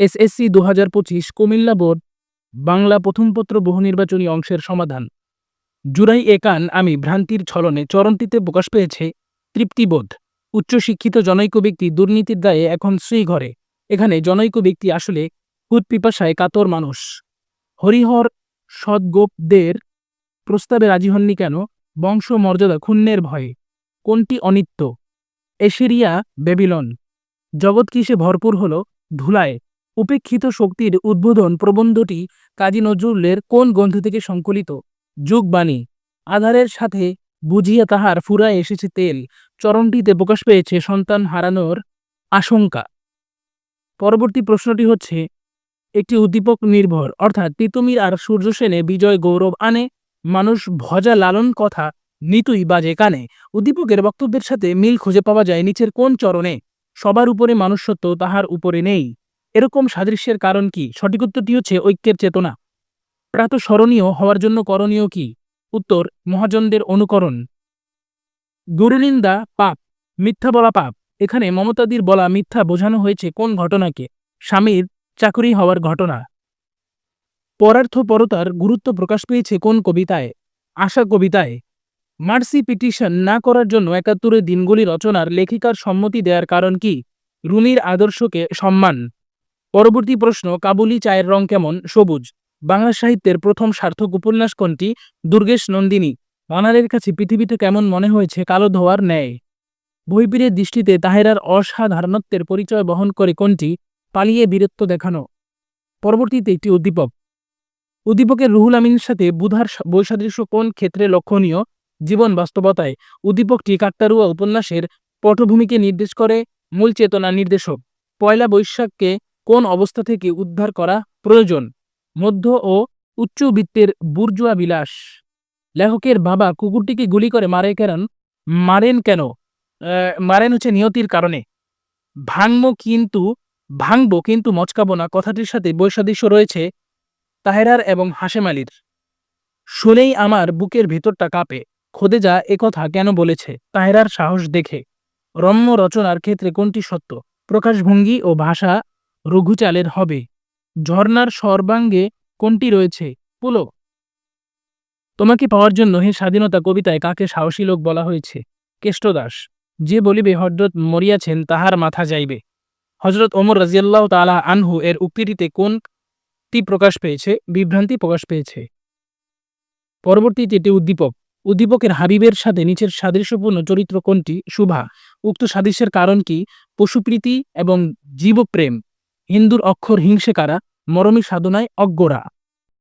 SSC দু হাজার পঁচিশ কুমিল্লা বোর্ড, বাংলা প্রথম পত্র বহু নির্বাচনী অংশের সমাধান। জুরাই একান আমি ভ্রান্তির ছলনে চরণটিতে প্রকাশ পেয়েছে তৃপ্তিবোধ উচ্চশিক্ষিত জনৈক ব্যক্তি দুর্নীতির দায়ে এখন শ্রীঘরে এখানে জনৈক ব্যক্তি আসলে কুৎপিপাসায় কাতর মানুষ। হরিহর সদ্গোপদের প্রস্তাবে রাজি হননি কেন? বংশ মর্যাদা ক্ষুণ্ণের ভয়ে। কোনটি অনিত্য? Assyria Babylon. জগৎ কিসে ভরপুর হল ধুলায়? উপেক্ষিত শক্তির উদ্বোধন প্রবন্ধটি কাজী নজরুলের কোন গ্রন্থ থেকে সংকলিত? যুগবাণী আধারের সাথে বুঝিয়া তাহার ফুরায় এসেছে তেল। চরণটিতে প্রকাশ পেয়েছে সন্তান হারানোর আশঙ্কা। পরবর্তী প্রশ্নটি হচ্ছে, একটি উদ্দীপক নির্ভর। অর্থাৎ তিতুমির আর সূর্য সেনে বিজয় গৌরব আনে, মানুষ ভজা লালন কথা নিতুই বাজে কানে। উদ্দীপকের বক্তব্যের সাথে মিল খুঁজে পাওয়া যায় নিচের কোন চরণে। সবার উপরে মানুষ মানুষত্ব তাহার উপরে নেই। এরকম সাদৃশ্যের কারণ কি? সঠিক উত্তরটি হচ্ছে ঐক্যের চেতনা। প্রাতঃস্মরণীয় হওয়ার জন্য করণীয় কি? উত্তর, মহাজনদের অনুকরণ। গুরুনিন্দা, পাপ। মিথ্যা বলা পাপ। এখানে মমতাদির বলা মিথ্যা বোঝানো হয়েছে কোন ঘটনাকে? স্বামীর চাকরি হওয়ার ঘটনা। পরার্থপরতার গুরুত্ব প্রকাশ পেয়েছে কোন কবিতায়? আশা কবিতায়। মার্সি পিটিশন না করার জন্য একাত্তরের দিনগুলি রচনার লেখিকার সম্মতি দেওয়ার কারণ কি? রুমির আদর্শকে সম্মান। পরবর্তী প্রশ্ন, কাবুলি চায়ের রং কেমন? সবুজ। বাংলা সাহিত্যের প্রথম সার্থক উপন্যাস কোনটি? দুর্গেশ নন্দিনী। বাঙালির কাছে পৃথিবীতে কেমন মনে হয়েছে কালো ধোয়ার ন্যায়? বইপিরের দৃষ্টিতে তাহেরার অসাধারণত্বের পরিচয় বহন করে কোনটি? পালিয়ে বীরত্ব দেখানো। পরবর্তীতে একটি উদ্দীপক। উদ্দীপকের রুহুল আমিনের সাথে বুধার বৈসাদৃশ্য কোন ক্ষেত্রে লক্ষণীয়? জীবন বাস্তবতায়। উদ্দীপকটি কাকতারুয়া উপন্যাসের পটভূমিকে নির্দেশ করে মূল চেতনা নির্দেশক। পয়লা বৈশাখকে কোন অবস্থা থেকে উদ্ধার করা প্রয়োজন? মধ্য ও উচ্চবিত্তের বুর্জুয়া বিলাস। লেখকের বাবা কুকুরটিকে গুলি করে মারে কেন? মারেন কেন? মারেন হচ্ছে নিয়তির কারণে। ভাঙবো কিন্তু ভাঙবো কিন্তু মচকাবো না, কথাটির সাথে বৈসাদৃশ্য রয়েছে তাহেরার এবং হাসেম আলীর। শুনেই আমার বুকের ভেতরটা কাঁপে। খোদে খোদেজা একথা কেন বলেছে? তাহেরার সাহস দেখে। রম্য রচনার ক্ষেত্রে কোনটি সত্য? প্রকাশভঙ্গি ও ভাষা রঘুচালের হবে। ঝর্ণার সর্বাঙ্গে কোনটি রয়েছে? পুলো। তোমাকে পাওয়ার জন্য হে স্বাধীনতা কবিতায় কাকে সাহসী লোক বলা হয়েছে? কেষ্টদাস। যে বলিবে হজরত মরিয়াছেন, তাহার মাথা যাইবে। হজরত ওমর রাজিয়াল্লাহ তালা আনহু এর উক্তিটিতে কোনটি প্রকাশ পেয়েছে? বিভ্রান্তি প্রকাশ পেয়েছে। পরবর্তীতে এটি উদ্দীপক। উদ্দীপকের হাবিবের সাথে নিচের সাদৃশ্যপূর্ণ চরিত্র কোনটি? শুভা। উক্ত সাদৃশ্যের কারণ কি? পশুপ্রীতি এবং জীবপ্রেম। হিন্দুর অক্ষর হিংসে কারা মরমী সাধনায় অজ্ঞরা।